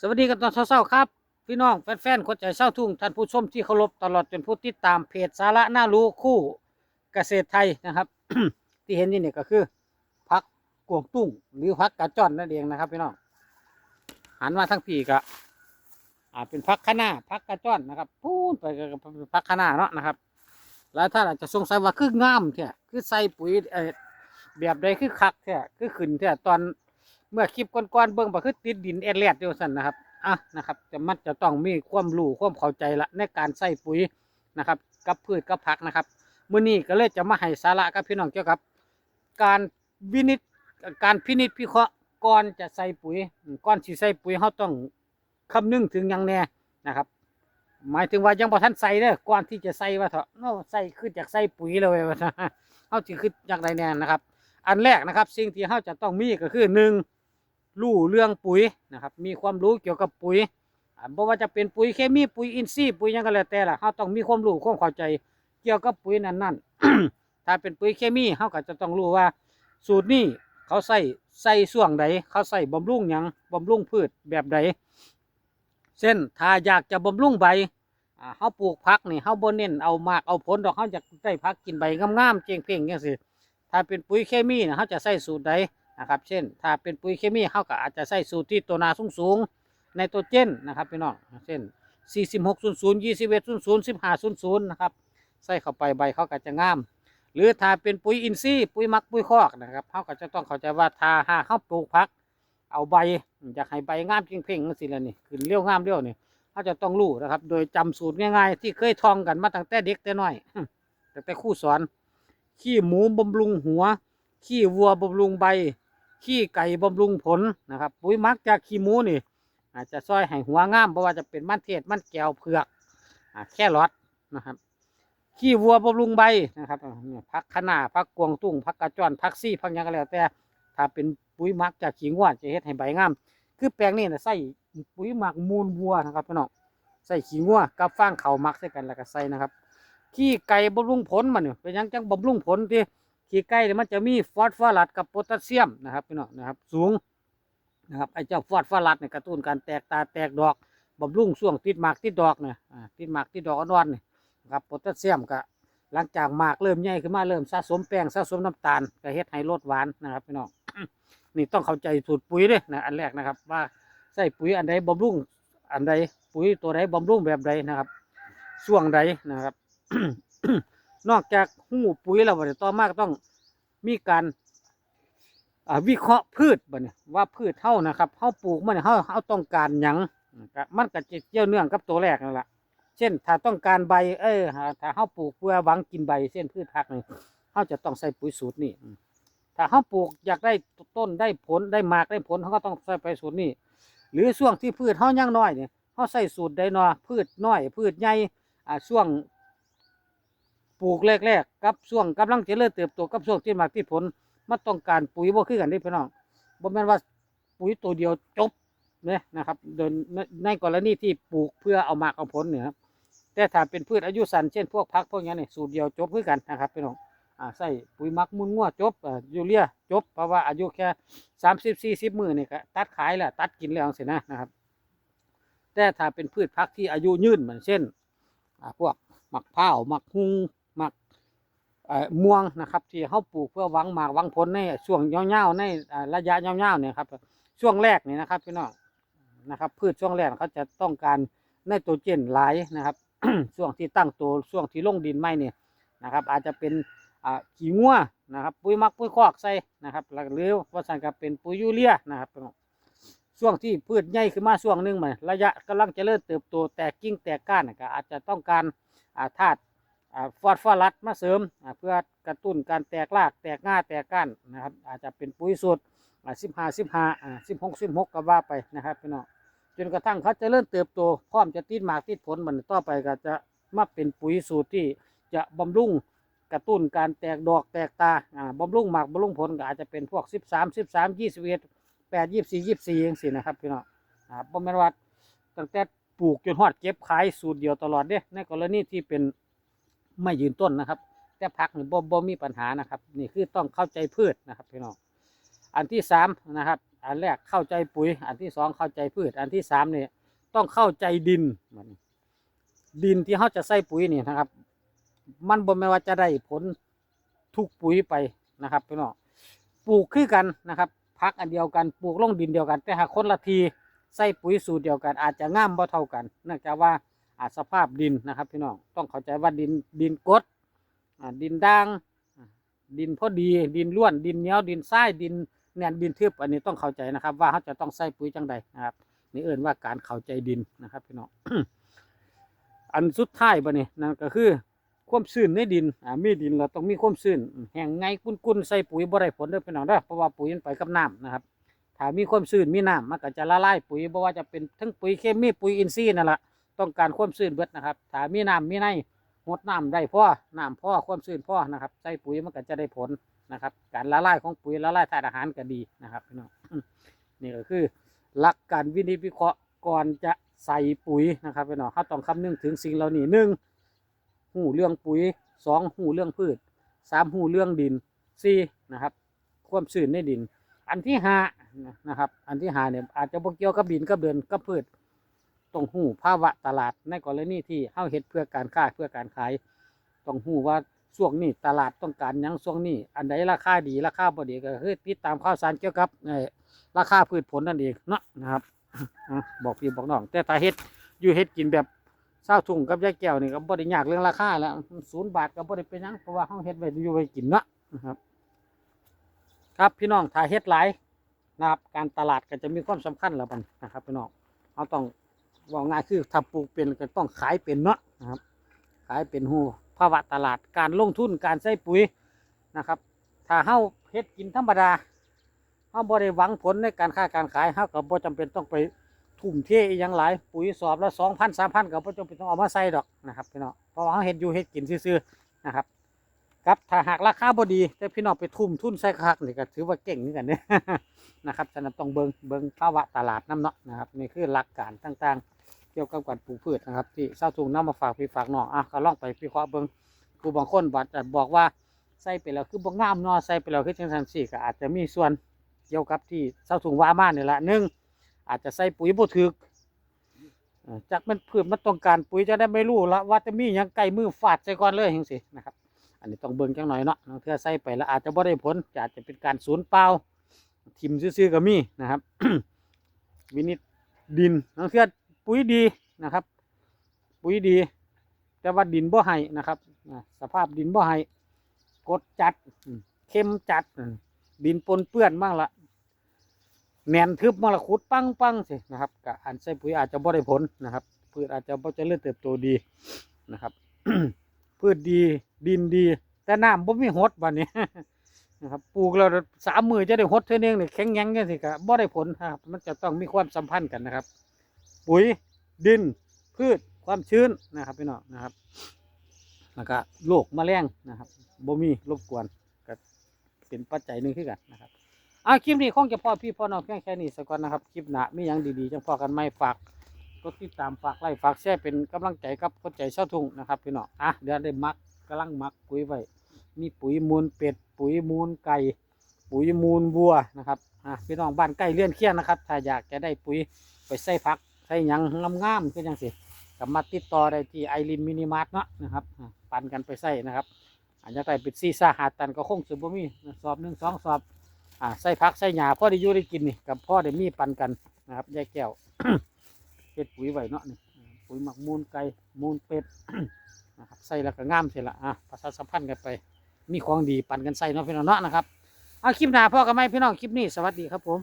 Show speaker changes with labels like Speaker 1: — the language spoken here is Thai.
Speaker 1: สวัสดีกันตอนเช้าๆครับ พี่น้องแฟนๆคนใจเศร้าทุ่งท่านผู้ชมที่เคารพตลอดจนผู้ติดตามเพจสาระน่ารู้คู่เกษตรไทยนะครับ ที่เห็นนี่เนี่ยก็คือพักกวงตุ้งหรือพักกระจอนนั่นเองนะครับพี่น้องหันมาทั้งปีก็อ่าเป็นพักข้าหน้าพักกระจอนนะครับพูดไปก็เป็นพักข้าหน้าเนาะนะครับ แล้วถ้าอาจจะสงสัยว่าคืองามแท้คือใส่ปุ๋ยเออแบบใดคือคักแท้คือขึ้นแท้ตอน เมื่อคลิปก่อนๆเบิ่งบ่คือติดดินแอดแลดอยู่สั่นนะครับอะนะครับจะมันจะต้องมีความรู้ความเข้าใจละในการใส่ปุ๋ยนะครับกับพืชกับผักนะครับมื้อนี้ก็เลยจะมาให้สาระกับพี่น้องเกี่ยวกับ การวินิจการพินิจพิเคราะห์ก่อนจะใส่ปุ๋ยก่อนสิใส่ปุ๋ยเราต้องคำนึงถึงยังแน่นะครับ หมายถึงว่ายังบ่ทันใส่เด้อก่อนที่จะใส่ว่าเถอะเนาใส่คือจากใส่ปุ๋ยเลยว่าซะเฮาสิคือจากใดแน่นะครับ อันแรกนะครับ สิ่งที่เราจะต้องมีก็คือหนึ่ง รู้เรื่องปุ๋ยนะครับ มีความรู้เกี่ยวกับปุ๋ยอ่าบ่ว่าจะเป็นปุ๋ยเคมีปุ๋ยอินทรีย์ปุ๋ยยังก็แล้วแต่ละเราต้องมีความรู้ความเข้าใจเกี่ยวกับปุ๋ยนั้นๆถ้าเป็นปุ๋ยเคมีเราก็จะต้องรู้ว่า สูตรนี้เขาใส่ใส่ส่วงใดเขาใส่บำรุงหยังบำรุงพืชแบบใดเช่นถ้าอยากจะบำรุงใบเขาปลูกผักนี่เขาบ่เน้นเอามากเอาผลดอกเขาจะได้ผักกินใบงามๆเจียงเพ่งๆจังซี่ถ้าเป็นปุ๋ยเคมีนะเขาจะใส่สูตรใด นะครับ เช่น ถ้าเป็นปุ๋ยเคมีเขาก็อาจจะใส่สูตรที่ตัวนาสูงสูงในตัวเจนนะครับพี่น้องเช่น 4600 2100 1500นะครับใส่เข้าไปใบเขาก็จะงาม หรือถ้าเป็นปุ๋ยอินทรีย์ปุ๋ยมักปุ๋ยคอกนะครับเขาก็จะต้องเข้าใจว่าถ้าหาเขาปลูกผัก เอาใบอยากให้ใบงามจริงเพ่งสิละนี่ขึ้นเลี้ยวงามเลี้ยวนี่เขาจะต้องรู้นะครับ โดยจำสูตรง่ายๆ ที่เคยท่องกันมาตั้งแต่เด็กแต่น้อยตั้งแต่คู่สอนขี้หมูบำรุงหัวขี้วัวบำรุงใบ ขี้ไก่บำรุงผลนะครับปุ๋ยมักจากขี้หมูนี่ อาจจะช่วยให้หัวงามเพราะว่าจะเป็นมันเทศมันแก้วเผือกอแค่รอดนะครับ ขี้วัวบำรุงใบนะครับพักขนาพักกวางตุ้งพักกระจอนพักซี่พักยังก็แล้วแต่ถ้าเป็นปุ๋ยมักจากขี้งัวจะเฮ็ดให้ใบงาม คือแปลงนี้นะใส่ปุ๋ยหมักมูลวัวนะครับพี่น้องใส่ขี้งัวกับฟางเขามักใส่กันแล้วก็ใส่นะครับขี้ไก่บำรุงผลมันเนี่ยเป็นยังจังบำรุงผลที่ ขี้ไก่เนี่ยมันจะมีฟอสฟอรัสกับโพแทสเซียมนะครับพี่น้องนะครับ สูงนะครับไอ้เจ้าฟอสฟอรัสเนี่ยกระตุ้นการแตกตาแตกดอกบำรุงช่วงติดหมากติดดอกเนี่ยติดหมากติดดอกอ่อนๆนี่นะครับโพแทสเซียมก็หลังจากหมากเริ่มใหญ่ขึ้นมาเริ่มสะสมแป้งสะสมน้ำตาลก็เฮ็ดให้รสหวานนะครับพี่น้องนี่ต้องเข้าใจสูตรปุ๋ยเด้นะอันแรกนะครับ ว่าใส่ปุ๋ยอันใดบำรุงอันใดปุ๋ยตัวใดบำรุงแบบใดนะครับช่วงใดนะครับ นอกจากหูปุ๋ยแล้วบัดนี้ต่อมาก็ต้องมีการวิเคราะห์พืชบัดนี้ว่าพืชเท่านะครับเฮาปลูกมันเนี่ยเฮาเฮาต้องการหยังมันก็จะเกี่ยวเนื่องกับตัวแรกนั่นแหละเช่น ถ้าต้องการใบ เอ้ยถ้าเฮาปลูกเพื่อหวังกินใบเช่นพืชผักนี่เฮาจะต้องใส่ปุ๋ยสูตรนี่ถ้าเฮาปลูกอยากได้ต้นได้ผลได้มากได้ผลเฮาก็ต้องใส่ไปสูตรนี่หรือช่วงที่พืชเฮายังน้อยเนี่ยเฮาใส่สูตรใดนอพืชน้อย พืชใหญ่อ่าช่วง ปลูกแรกๆกับช่วงกำลังเจริญเติบโตกับช่วงที่มากที่ผลมันต้องการปุ๋ยบ่คือกันเด้พี่น้องบ่แม่นว่าปุ๋ยตัวเดียวจบเนี่ยนะครับโดยในกรณีที่ปลูกเพื่อเอามากเอาผลเนี่ยครับแต่ถ้าเป็นพืชอายุสั้นเช่นพวกพักพวกนี้เนี่ยสูตรเดียวจบคือกันนะครับพี่น้องอ่าใส่ปุ๋ยหมักมุนงัวจบอ่ายูเรียจบ เพราะว่าอายุแค่สามสิบสี่สิบมือเนี่ยก็ตัดขายแล้วตัดกินแล้วเสินะนะครับแต่ถ้าเป็นพืชพักที่อายุยืนเหมือนเช่นพวกหมักพ้าหมักฮุง ม่วงนะครับ ที่เขาปลูกเพื่อหวังหมากหวังผลในช่วงยาวๆในระยะยาวๆเนี่ยครับช่วงแรกนี่นะครับพี่น้องนะครับ พืชช่วงแรกเขาจะต้องการไนโตรเจนหลายนะครับช่วงที่ตั้งตัวช่วงที่ลงดินไม่เนี่ยนะครับ อาจจะเป็นขี้งัวนะครับ ปุ๋ยมักปุ๋ยคอกใส่นะครับหรือว่าสันกับเป็นปุ๋ยยูเรียนะครับพี่น้องช่วงที่พืชใหญ่ขึ้นมาช่วงหนึงมันระยะกำลังจะเริญเติบโตแตกกิ่งแตกก้านก็อาจจะต้องการธาตุ ฟอสฟอรัสมาเสริมเพื่อกระตุ้นการแตกรากแตกง่าแตกก้านนะครับ อาจจะเป็นปุ๋ยสูตรสิบห้าสิบห้าสิบหกสิบหกก็ว่าไปนะครับพี่น้องจนกระทั่งเขาจะเริ่มเติบโตพร้อมจะติดหมากติดผลมันต่อไปก็จะมาเป็นปุ๋ยสูตรที่จะบำรุงกระตุ้นการแตกดอกแตกตาบำรุงหมากบำรุงผลก็อาจจะเป็นพวกสิบสามสิบสามยี่สิบเอ็ดแปดยี่สี่ยี่สี่ย่างสี่นะครับพี่น้องอ่าบ่แม่นว่าตั้งแต่ปลูกจนฮอดเก็บขายสูตรเดียวตลอดเด้ในกรณีที่เป็น ไม่ยืนต้นนะครับ แต่พักนี่บ่บ่มีปัญหานะครับ นี่คือต้องเข้าใจพืชนะครับพี่น้องอันที่สามนะครับ อันแรกเข้าใจปุ๋ย อันที่สองเข้าใจพืช อันที่สามเนี่ยต้องเข้าใจดินบันดินที่เขาจะใส่ปุ๋ยนี่นะครับ มันบ่แม่ว่าจะได้ผลทุกปุ๋ยไปนะครับพี่น้องปลูกคือกันนะครับพักอันเดียวกันปลูกลงดินเดียวกัน แต่หากคนละทีใส่ปุ๋ยสูตรเดียวกัน อาจจะง่ามบ่เท่ากันเนื่องจากว่า สภาพดินนะครับพี่น้องต้องเข้าใจว่าดินดินกรดดินด่างดินพอดีดินล้วนดินเหนียวดินทรายดินเนี่ยดินทึบอันนี้ต้องเข้าใจนะครับ ว่าเขาจะต้องใส่ปุ๋ยจังใดนะครับนี่เอื่นว่าการเข้าใจดินนะครับพี่น้องอันสุดท้ายบ่เนี่ยนั่นก็คือความชื้นในดินอ่ามีดินเราต้องมีความชื้นแห้งไงกุ้นๆใส่ปุ๋ยบ่ได้ผลเด้อพี่น้องเด้อเพราะว่าปุ๋ยมันไปกับน้ำนะครับถ้ามีความชื้นมีน้ำมันก็จะละลายปุ๋ยบ่ว่าจะเป็นทั้งปุ๋ยเคมีปุ๋ยอินทรีย์นั่นแหละ ต้องการความชื้นเบิดนะครับถ้ามีน้ำมีในหดน้ำได้พ่อน้ำพ่อความชื้นพ่อนะครับใส่ปุ๋ยมันก็จะได้ผลนะครับ การละลายของปุ๋ยละลายธาตุอาหารก็ดีนะครับพี่น้องนี่ก็คือหลักการวินิจวิเคราะห์ก่อนจะใส่ปุ๋ยนะครับพี่น้องเขาต้องคำนึงถึงสิ่งเหล่านี้หนึ่งหูเรื่องปุ๋ยสองหูเรื่องพืชสามหูเรื่องดินสี่นะครับ ความชื้นในดิน อันที่ห้านะครับ อันที่ห้าเนี่ยอาจจะบ่เกี่ยวกับดินกับเดินกับพืช ต้องหู้ภาวะตลาดในกรณีที่เฮาเฮ็ดเพื่อการค้าเพื่อการขายต้องหู้ว่าช่วงนี้ตลาดต้องการหยังช่วงนี้ อันใดราคาดีราคาบ่ดีก็คือติดตามข่าวสารเกี่ยวกับเอ่ราคาพืชผลนั่นเองเนาะนะครับบอกพี่บอกน้องแต่ถ้าเฮ็ดอยู่เฮ็ดกินแบบเศร้าทุ่งกับยายแก้วนี่ก็บ่ได้ยากเรื่องราคาแล้วศูนย์บาทก็บ่ได้เป็นหยังเพราะว่าเฮาเฮ็ดไว้อยู่ไว้กินเนาะนะครับ ครับพี่น้องถ้าเฮ็ดหลายนะครับการตลาดก็จะมีความสำคัญแล้วบันนะครับพี่น้องเราต้อง ว่าง่ายคือถ้าปลูกเป็นก็ต้องขายเป็นเนาะนะครับ ขายเป็นหูภาวะตลาดการลงทุนการใส่ปุ๋ยนะครับ ถ้าเฮาเฮ็ดกินธรรมดาเฮาบ่ได้หวังผลในการค้าการขายเฮาก็บ่จำเป็นต้องไปทุ่มเทอีหยังหลายปุ๋ยสอบละสองพันสามพันก็บ่จำเป็นต้องเอามาใส่ดอกนะครับพี่น้องเพราะว่าเขาเห็ดอยู่เห็ดกินซื่อๆนะครับครับถ้าหากราคาบ่ดีแต่พี่น้องไปทุ่มทุนใส่คักนี่ก็ถือว่าเก่งเหมือนกันเนี่ยนะครับฉะนั้นต้องเบิงเบิงภาวะตลาดน้ำเนาะนะครับนี่คือหลักการต่างๆ กี่ยวกับการปลูกพืชนะครับ ที่เศร้าทุงน้ำมาฝากพี่ฝากน้องอะก็ลองไปพิเคราะห์เบิงผู้บางคนบัดบอกว่าใส่ไปแล้วคือบ่งามเนาะใส่ไปแล้วคือจังซั่นสิก็อาจจะมีส่วนเกี่ยวกับที่เศร้าทุงว่ามานี่แหละหนึ่งอาจจะใส่ปุ๋ยบ่ถึกเอ่อจากมันพืชมันต้องการปุ๋ยจะได้ไม่รู้ละว่าจะมีหยังไก่มือฟาดใส่ก่อนเลยจังซี่นะครับ อันนี้ต้องเบิ่งจังหน่อยเนาะเทื่อใส่ไปแล้วอาจจะบ่ได้ผลอาจจะเป็นการสูญเปล่าทิมซื่อๆก็มีนะครับ วินิจดินบางเทื่อ ปุ๋ยดีนะครับ ปุ๋ยดี แต่ว่าดินบ่ให้นะครับสภาพดินบ่ให้กดจัดเข้มจัดดินปนเปื้อนบ้างละแหนนทึบมาละขุดปังปังสินะครับกะอันใส่ปุ๋ยอาจจะบ่ได้ผลนะครับ พืชอาจจะบ่จะเริญเติบโตดีนะครับ พืชดีดินดี แต่น้ำบ่มีหดบัดนี้นะครับปลูกแล้วสามมือจะได้หดเท่านึงนี่ยแข็งแยังจังสิกะบ่ได้ผลนะครับ มันจะต้องมีความสัมพันธ์กันนะครับ ปุ๋ยดิน พืชความชื้นนะครับพี่น้องนะครับ แล้วก็โรคแมลงนะครับบ่มีรบกวนก็เป็นปัจจัยหนึ่งขึ้นกันนะครับอะคลิปนี้คงจะพอพี่พอน้องเพียงแค่นี้สักก่อนนะครับคลิปหน้ามีอย่างดีๆจังพอกันไม่ฝากกดติดตามฝากไลค์ฝากแชร์เป็นกำลังใจกับคนใจเช่าทุ่งนะครับพี่น้องอะเดี๋ยวได้มักกำลังมักปุ๋ยไว้มีปุ๋ยมูลเป็ด ปุ๋ยมูลไก่ ปุ๋ยมูลวัวนะครับอะพี่น้องบ้านใกล้เลื่อนเคียงนะครับ ถ้าอยากจะได้ปุ๋ยไปใส่ผัก ใส่หยังงามๆก็ยังสิสามารถติดต่อได้ที่ไอรินมินิมาร์ทเนาะนะครับปันกันไปใส่นะครับอาจจะได้เป็นซีซ่าหาตันก็คงสืบบ่มีสอบหนึ่งสองสอบอ่าใส่ผักใส่หญ้าพ่อได้อยู่ได้กินนี่กับพ่อได้มีปันกันนะครับยายแก้วเฮ็ดปุ๋ยไว้เนาะนี่ปุ๋ยหมักมูลไก่มูลเป็ดนะครับใส่แล้วก็งามเสร็จละอะประชาสัมพันธ์กันไป มีของดีปันกันใส่เนาะพี่น้องเนาะนะครับเอาคลิปหน้าพ่อกับไม่พี่น้องคลิปนี้สวัสดีครับผม